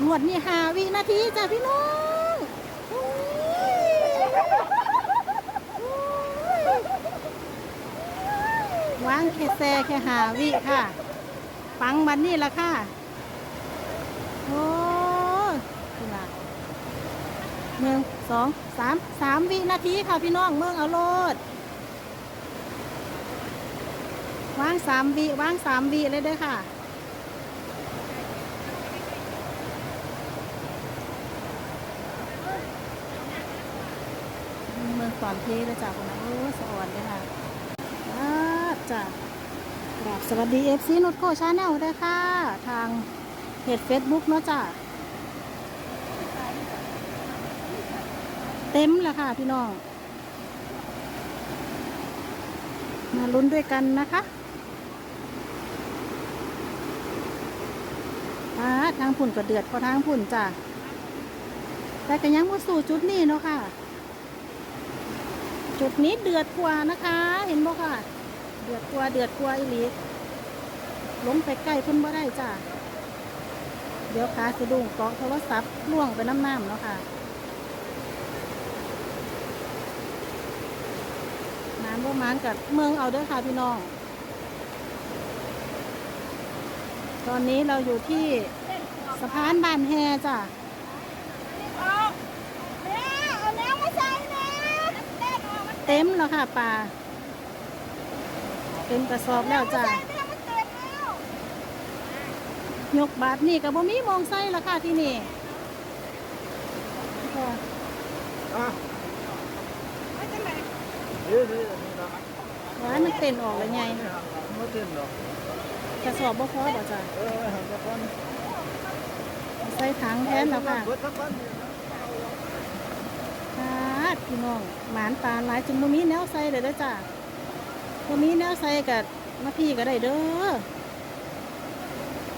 หนวดนี่หาวินาทีจ้ะพี่น้องโอ้ยวางแค่แซ่แค่หาวิค่ะ ปังบันนี่ละค่ะ โอ้ยคุณล่ะหนึ่งสองสามสามวินาทีค่ะพี่น้องเมืองเอาโลดวางสามวิวางสามวิเลยเด้อค่ะ เมืองสอนเพลเลยจ้ะคุณนะโอ้สะอ่อนเลยค่ะอ่าจ้ะกราบสวัสดีเอฟซีนุชโกชาแนลด้วยค่ะ ทางเพจเฟซบุ๊กเนาะจ้ะเต็มแล้วค่ะพี่น้อง มาลุ้นด้วยกันนะคะอ่าทางผุ่นก็เดือดพอทางผุ่นจ้ะแต่ก็ยังมาสู่จุดนี้เนาะค่ะ จุดนี้เดือดกว่านะคะ เห็นบ่ค่ะ เดือดกว่าเดือดกว่าอีหลีล้มไปใกล้เพิ่นบ่ได้จ้ะเดี๋ยวขาสะดุ้งเกาะโทรศัพท์ล่วงไปน้ำน้ำเนาะค่ะ น้ำประมาณกับเมืองเอาเด้อค่ะพี่น้อง ตอนนี้เราอยู่ที่สะพานบานแฮจ้ะ เอาแม่เอาแนวมาใส่แม่เต้นออกมัน เต็มแล้วค่ะปลาเต็มกระสอบแล้วจ้ะใส่แม่มันเต็มแล้วยกบาทนี่กับบ่มีมองไส้ละค่ะที่นี่ค่ะอะไม่จังไหนนี่นี่นี่นะร้านมันเต้นออกเลยไงไม่เต้นหรอกกระสอบบ่พอบ่จ้ะเออหันตะกันใส่ถังแทนแล้วค่ะเบิ ดตะกันค่ะพี่น้องหมานปลาหลายจนบ่มีแนวใส่เลยเด้อจ้ะบ่มีแนวใส่กับมาพี่ก็ได้เด้อ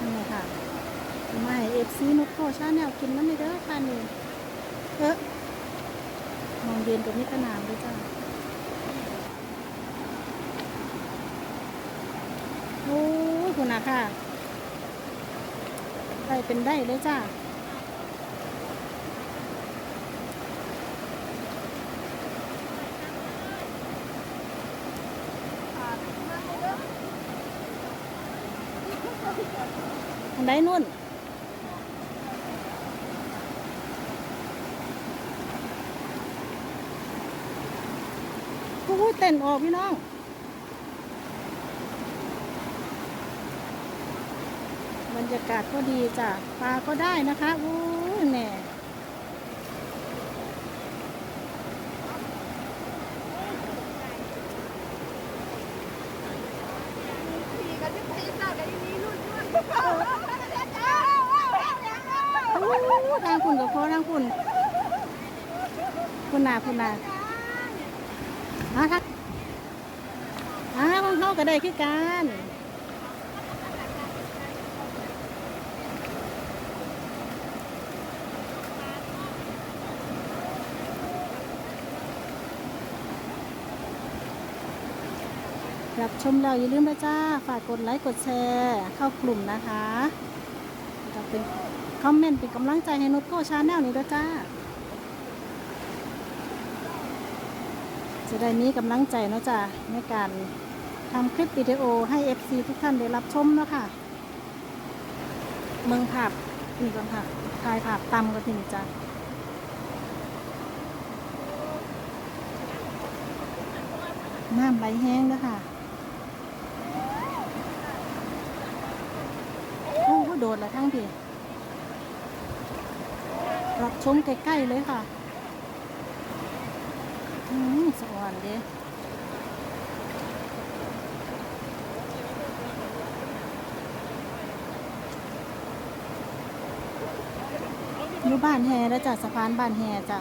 นี่ค่ะมาให้ FC นกโคชาแนวกินน้ำเลยเด้อค่ะนี่เออมองเย็นกับนี่ขนาดเลยจ้ะโอ้คุณนะค่ะได้เป็นได้เลยจ้า อันใดนู่น โอ้ยเต้นออกพี่น้องบรรยากาศก็ดีจ้ะปลาก็ได้นะคะโอ้แหน่ พี่ก็จะตีเศร้าได้มีรุ่นด้วย โอ้ยทางคุณกับพ่อทางคุณ คุณนาคุณนาฮะทักอาของเขาก็ได้คือกันรับชมแล้วอย่าลืมนะจ้า ฝากกดไลค์กดแชร์ เข้ากลุ่มนะคะจะเป็นคอมเมนต์เป็นกำลังใจให้นุชโกชาแนลนี้ด้วยจ้า จะได้มีกำลังใจเนาะจ้ะในการทำคลิปวิดีโอให้ FC ทุกท่านได้รับชมเนาะค่ะ เมืองผับนี่ก่อนค่ะทายผับตำกันทีนี้จ้ะน้ำไหลแห้งแล้วค่ะ โอ้โหโดดละทั้งทีรับชมใกล้ๆเลยค่ะ สวรรค์เด้อยู่บ้านแฮแล้วจ้ะสะพานบ้านแฮจ้ะ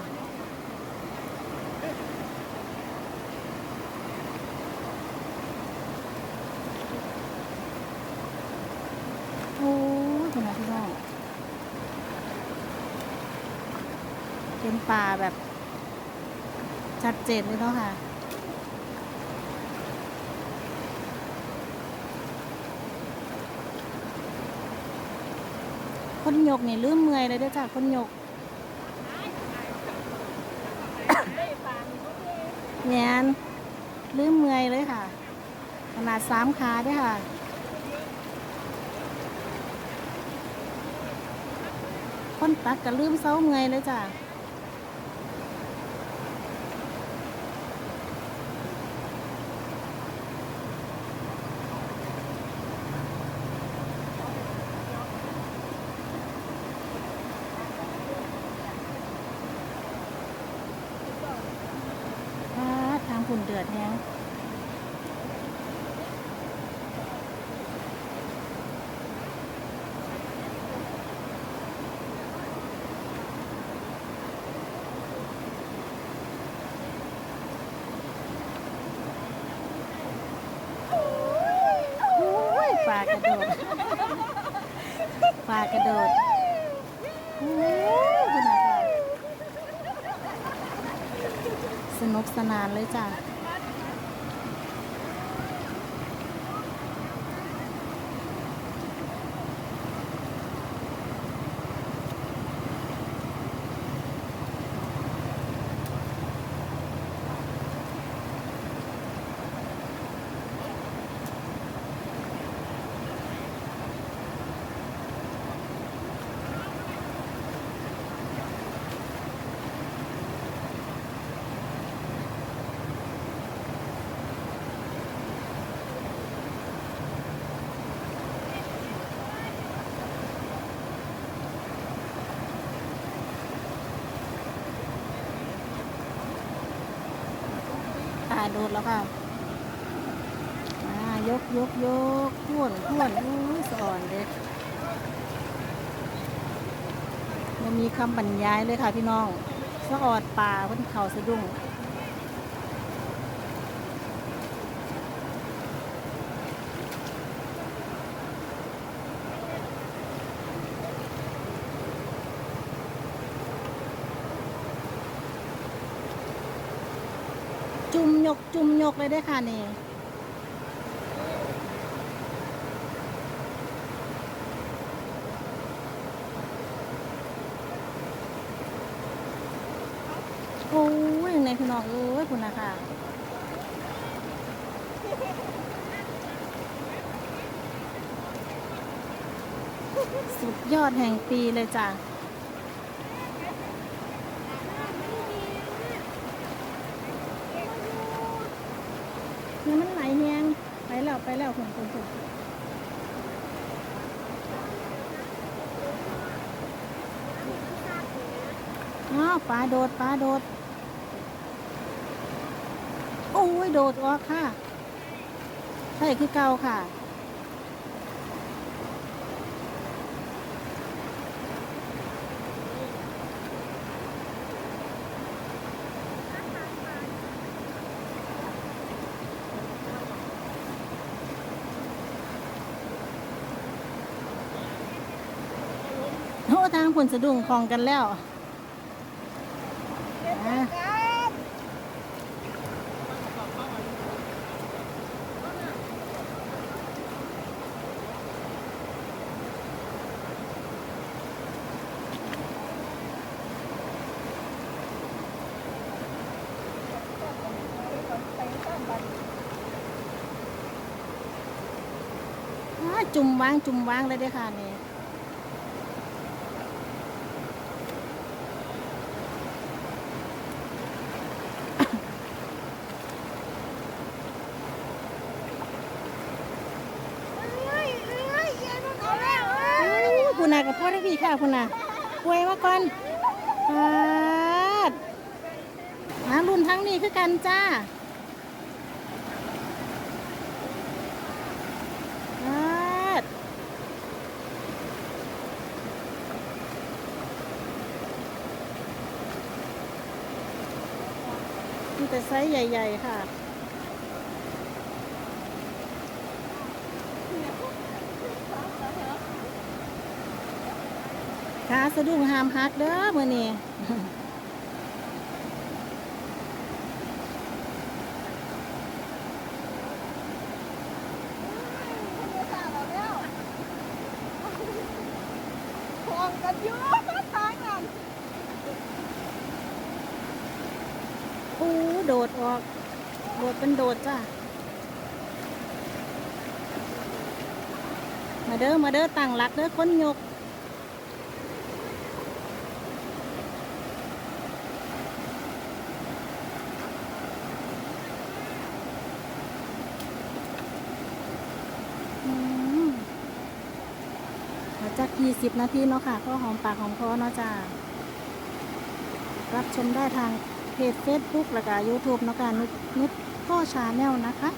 โอ้ยคุณนะพี่น้องเป็นป่าแบบ ชัดเจนเลยเนาะค่ะ คนยกนี่ลืมเมื่อยเลยเด้อจ้าคนยกแงนลืมเมื่อยเลยค่ะ ขนาดสามขาเด้วยค่ะคนตักก็ลืมเซ้าเมื่อยเลยจ้ะอ่าทางคุณเดือดแฮงโอ้ยปลากระโดดปลากระโดดโอ้ยคุณอาค่ะส นุกสนานเลยจ้ะ โดดแล้วค่ะอ่ายกยกยกพ่วนพ่วนอู้สอนเด็กมันมีคำบรรยายเลยค่ะพี่น้องสะออดป่าเพ้นเขาสะดุ้ง จุ่มยกจุ่มยกเลยได้ค่ะนี่โอ้ยในพี่น้องเอ้ยคุณนะคะสุดยอดแห่งปีเลยจ้ะ เนื้อมันไหลแหง ไปแล้วไปแล้วผมผมผมอ้าวปลาโดดปลาโดด โอ้ยโดดออกค่ะใช่คือเก่าค่ะ ทางผลสะดุ้งคลองกันแล้วอะจุ่มวางจุ่มวางเลยด้อค่ะนี่ ได้พี่ค่ะคุณนาป่วยมาก่อนปาดมารุ่นทั้งนี้คือกันจ้าปาดมีแต่ไซส์ใหญ่ ๆ ค่ะ ขาสะดุ้งหามฮักเด้อมื่อนี้ขอกันอยู่ทางนั้นโอ้โดดออก โดดเป็นโดดจ้ามาเด้อ มาเด้อตั้งหลักเด้อคนยก หลังจาก20นาทีเนาะค่ะก็หอมปากหอมคอเนาะจ้ารับชมได้ทางเพจ Facebook แล้วก็ YouTube เนาะค่ะนุชนุชพ่อชาแนลนะคะ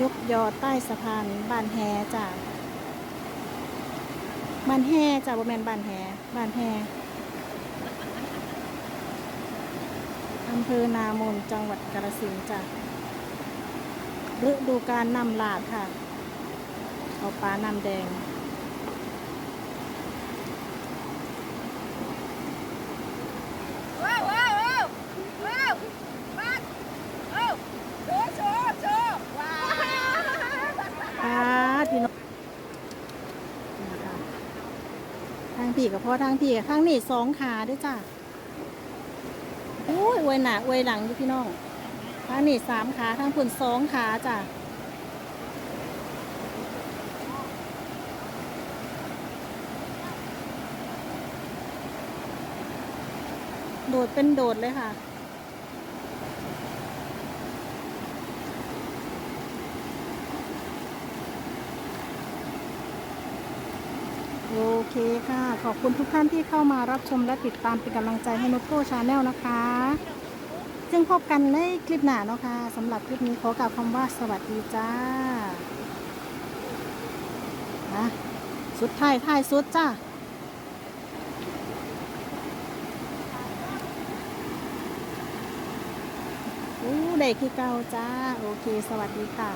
ยกยอใต้สะพานบ้านแฮจ้าบ้านแฮจ้าบ่แมนบ้านแฮบ้านแฮอำเภอนามนจังหวัดกาฬสินธุ์จ้ะ ฤดูการนำหลาดค่ะ เอาปลาน้ำแดง ว้าวว้าวว้าวว้าวมาเอ้าโชว์โชว์โชว์ว้าวปลาพี่น้องนี่ค่ะทางพี่กับพ่อทางพี่กับทางนี่สองขาด้วยจ้ะโอ้ยอวยหนาอวยหลังอยู่พี่น้อง ทางนี่สามขาทางคุณสองขาจ้ะโดดเป็นโดดเลยค่ะ โอเคค่ะ ขอบคุณทุกท่านที่เข้ามารับชมและติดตามเป็นกำลังใจให้นุชโก้ชาแนลนะคะ จึงพบกันในคลิปหน้าเนาะค่ะสำหรับคลิปนี้ขอกล่าวคำว่าสวัสดีจ้านะสุดท้ายท้ายสุดจ้าอู้ได้คือเก่าจ้า โอเค สวัสดีค่ะ